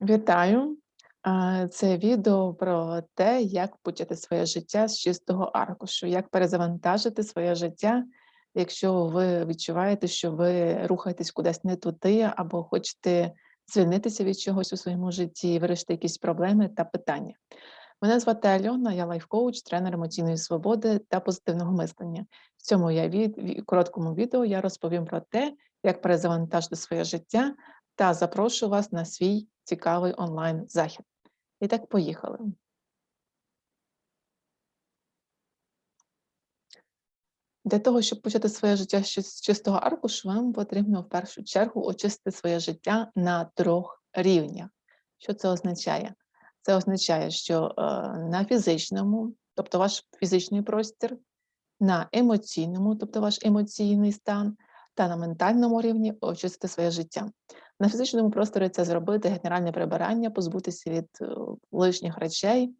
Вітаю! Це відео про те, як почати своє життя з чистого аркушу, як перезавантажити своє життя, якщо ви відчуваєте, що ви рухаєтесь кудись не туди, або хочете звільнитися від чогось у своєму житті, вирішити якісь проблеми та питання. Мене звати Альона, я лайф-коуч, тренер емоційної свободи та позитивного мислення. В цьому я від, ві- короткому відео я розповім про те, як перезавантажити своє життя та запрошу вас на свій цікавий онлайн-захід. І так, поїхали. Для того, щоб почати своє життя з чистого аркушу, вам потрібно в першу чергу очистити своє життя на трьох рівнях. Що це означає? Це означає, що е, на фізичному, тобто ваш фізичний простір, на емоційному, тобто ваш емоційний стан, та на ментальному рівні очистити своє життя. На фізичному просторі це зробити генеральне прибирання, позбутися від е, лишніх речей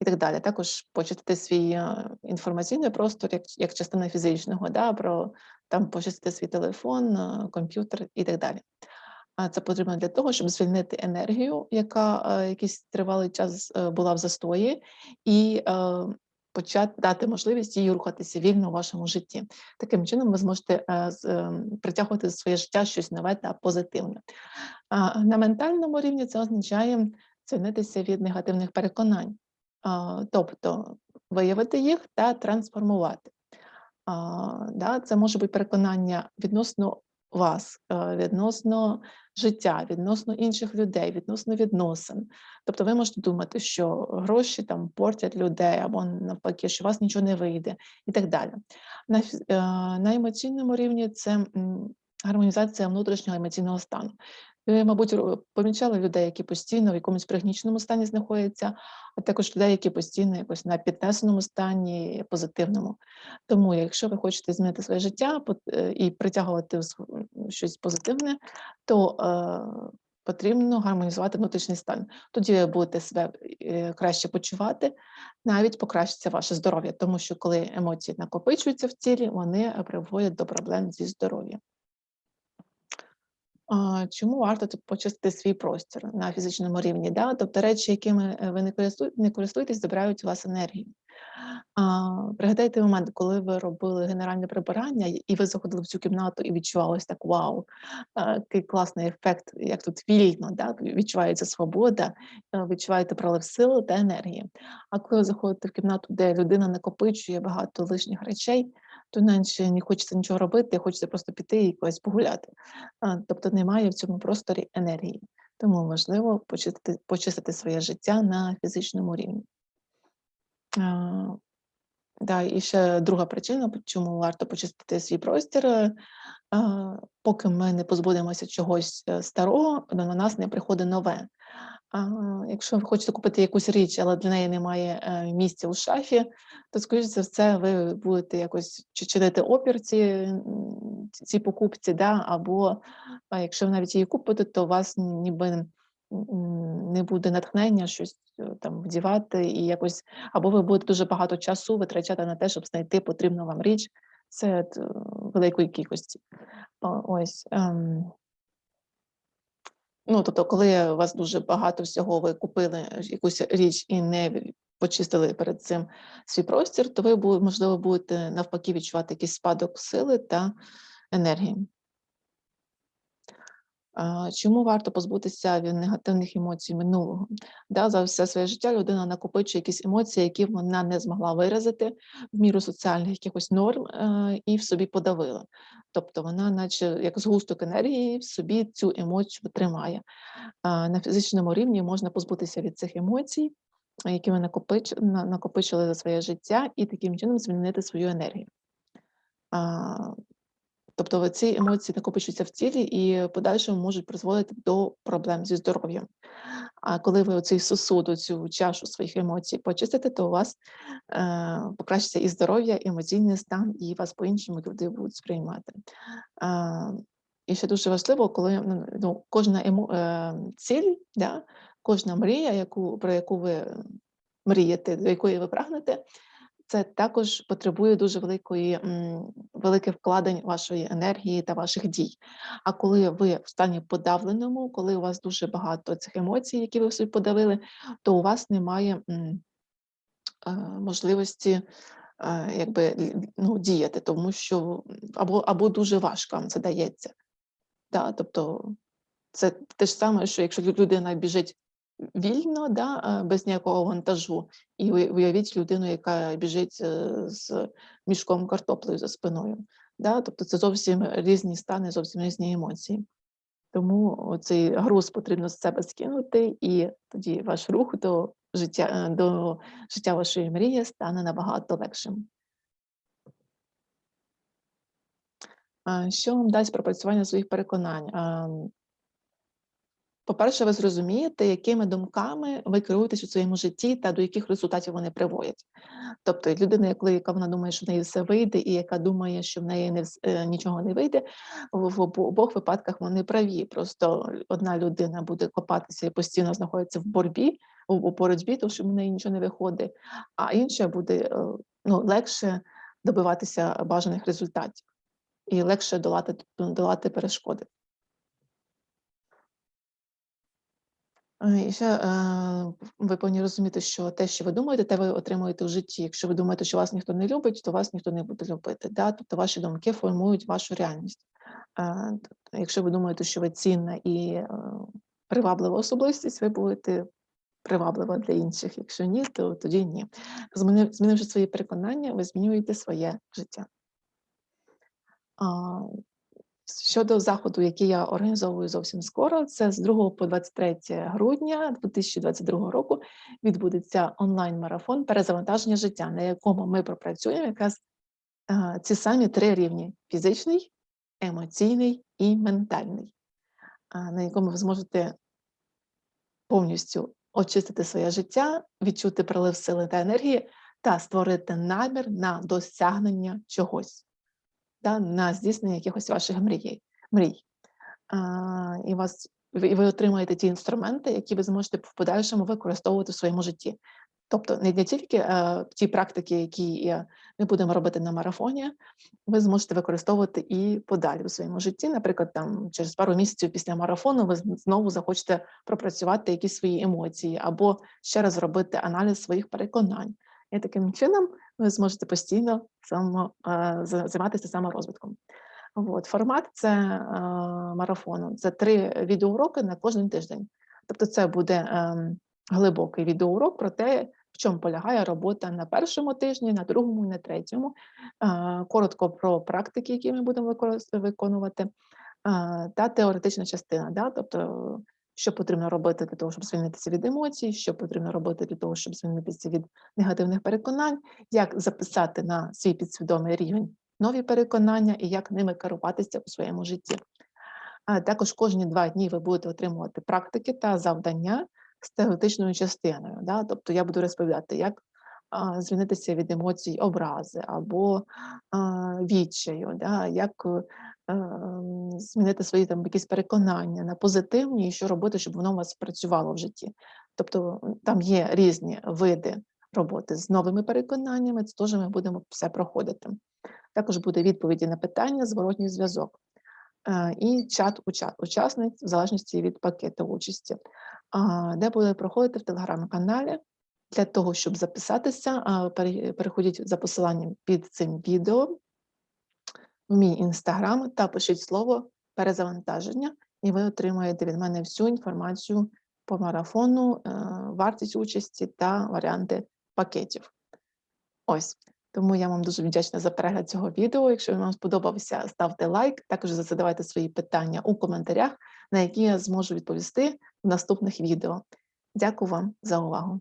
і так далі. Також почистити свій е, інформаційний простор як, як частина фізичного, да, про там почистити свій телефон, е, комп'ютер і так далі. А це потрібно для того, щоб звільнити енергію, яка якийсь тривалий час була в застої, і почати дати можливість їй рухатися вільно у вашому житті. Таким чином, ви зможете е, ем, притягувати в своє життя щось нове та позитивне. На ментальному рівні це означає звільнитися від негативних переконань, тобто виявити їх та трансформувати. Це може бути переконання відносно вас, е, відносно життя, відносно інших людей, відносно відносин. Тобто ви можете думати, що гроші там портять людей, або навпаки, що у вас нічого не вийде, і так далі. На, е, на емоційному рівні це гармонізація внутрішнього емоційного стану. Ви, мабуть, ро- помічали людей, які постійно в якомусь пригніченому стані знаходяться, а також людей, які постійно якось на піднесеному стані, позитивному. Тому, якщо ви хочете змінити своє життя е, і притягувати щось позитивне, то е, потрібно гармонізувати внутрішній стан. Тоді ви будете себе е, краще почувати, навіть покращиться ваше здоров'я, тому що коли емоції накопичуються в тілі, вони е, приводять до проблем зі здоров'ям. Чому варто почистити свій простір на фізичному рівні? Да? Тобто речі, якими е, ви не користує- не користуєтесь, забирають у вас енергію. Пригадайте момент, коли ви робили генеральне прибирання, і ви заходили в цю кімнату і відчувалось так: вау, який класний ефект, як тут вільно, да? відчувається свобода, е, відчуваєте пролив сили та енергії. А коли ви заходите в кімнату, де людина накопичує багато лишніх речей, то наче не хочеться нічого робити, хочеться просто піти і когось погуляти. Тобто немає в цьому просторі енергії. Тому важливо почистити, почистити своє життя на фізичному рівні. Да, і ще друга причина, чому варто почистити свій простір. е, Поки ми не позбудемося чогось е, старого, на нас не приходить нове. Якщо ви хочете купити якусь річ, але для неї немає е, місця у шафі, то, скоріш за все, ви будете якось чи- чинити опір ці, м, цій покупці, да? або якщо ви навіть її купите, то у вас ніби не буде натхнення щось е, там вдівати і якось або ви будете дуже багато часу витрачати на те, щоб знайти потрібну вам річ серед великої кількості. Ось. Ну, тобто, коли у вас дуже багато всього, ви купили е, якусь річ і не почистили перед цим свій простір, то ви, можливо, будете навпаки відчувати якийсь спадок сили та енергії. Чому варто позбутися від негативних емоцій минулого? Да, за все своє життя людина накопичує якісь емоції, які вона не змогла виразити в міру соціальних якихось норм е, і в собі подавила. Тобто вона, наче як згусток енергії, в собі цю емоцію тримає. На фізичному рівні можна позбутися від цих емоцій, які на- накопичили за своє життя, і таким чином змінити свою енергію. Тобто ці емоції накопичуються в тілі і в подальшому можуть призводити до проблем зі здоров'ям. А коли ви оцей сосуд, цю чашу своїх емоцій почистите, то у вас е, покращиться і здоров'я, і емоційний стан, і вас по-іншому люди будуть сприймати. Е, і ще дуже важливо, коли ну, ну, кожна емо, е, ціль, да, кожна мрія, яку, про яку ви мрієте, до якої ви прагнете, це також потребує дуже великої, великих вкладень вашої енергії та ваших дій. А коли ви в стані подавленому, коли у вас дуже багато цих емоцій, які ви собі подавили, то у вас немає е, можливості е, якби, ну, діяти, тому що або, або дуже важко вам це дається. Да, тобто це те ж саме, що якщо людина біжить вільно, да, без ніякого вантажу, і уявіть людину, яка біжить е, з мішком картоплею за спиною. Да? Тобто це зовсім різні стани, зовсім різні емоції. Тому цей груз потрібно з себе скинути, і тоді ваш рух до життя, до життя вашої мрії стане набагато легшим. Що вам дасть пропрацювання своїх переконань? По-перше, ви зрозумієте, якими думками ви керуєтесь у своєму житті та до яких результатів вони приводять. Тобто, людина, яка вона думає, що в неї все вийде, і яка думає, що в неї не е, нічого не вийде, в обох випадках вони праві. Просто одна людина буде копатися і постійно знаходиться в боротьбі, у у боротьбі, тому що в неї нічого не виходить, а інша буде е, ну, легше добиватися бажаних результатів і легше долати, долати перешкоди. І ще е, ви повинні розуміти, що те, що ви думаєте, те ви отримуєте в житті. Якщо ви думаєте, що вас ніхто не любить, то вас ніхто не буде любити. Да? Тобто ваші думки формують вашу реальність. Е, Якщо ви думаєте, що ви цінна і е, приваблива особистість, ви будете приваблива для інших. Якщо ні, то тоді ні. Змінивши свої переконання, ви змінюєте своє життя. Щодо заходу, який я організовую зовсім скоро, це з 2 по 23 грудня 2022 року відбудеться онлайн-марафон перезавантаження життя, на якому ми пропрацюємо якраз е, ці самі три рівні: фізичний, емоційний і ментальний, на якому ви зможете повністю очистити своє життя, відчути прилив сили та енергії та створити намір на досягнення чогось да, на здійснення якихось ваших мрій. мрій. А, і, вас, і ви отримаєте ті інструменти, які ви зможете в подальшому використовувати в своєму житті. Тобто не, тільки е, ті практики, які е, ми будемо робити на марафоні, ви зможете використовувати і подалі у своєму житті. Наприклад, там через пару місяців після марафону ви знову захочете пропрацювати якісь свої емоції або ще раз зробити аналіз своїх переконань. І таким чином ви зможете постійно само, е, займатися саморозвитком. От, формат це е, марафону. Це три відеоуроки на кожен тиждень. Тобто, це буде ем, глибокий відеоурок про те, в чому полягає робота на першому тижні, на другому і на третьому. Е, коротко про практики, які ми будемо виконувати, е, та теоретична частина. Да? Тобто, що потрібно робити для того, щоб звільнитися від емоцій, що потрібно робити для того, щоб звільнитися від негативних переконань, як записати на свій підсвідомий рівень нові переконання і як ними керуватися у своєму житті. А також кожні два дні ви будете отримувати практики та завдання з теоретичною частиною. Да? Тобто я буду розповідати, як звільнитися від емоцій образи або відчаю, да? як е, змінити свої там якісь переконання на позитивні, і що робити, щоб воно у вас працювало в житті. Тобто там є різні види роботи з новими переконаннями, це теж ми будемо все проходити. Також буде відповіді на питання, зворотній зв'язок е, і чат уча- учасниць в залежності від пакету участі, де буде проходити в телеграм-каналі. Для того, щоб записатися, переходіть за посиланням під цим відео в мій інстаграм та пишіть слово перезавантаження, і ви отримаєте від мене всю інформацію по марафону, е, вартість участі та варіанти пакетів. Ось. Тому я вам дуже вдячна за перегляд цього відео. Якщо вам сподобався, ставте лайк. Також задавайте свої питання у коментарях, на які я зможу відповісти в наступних відео. Дякую вам за увагу.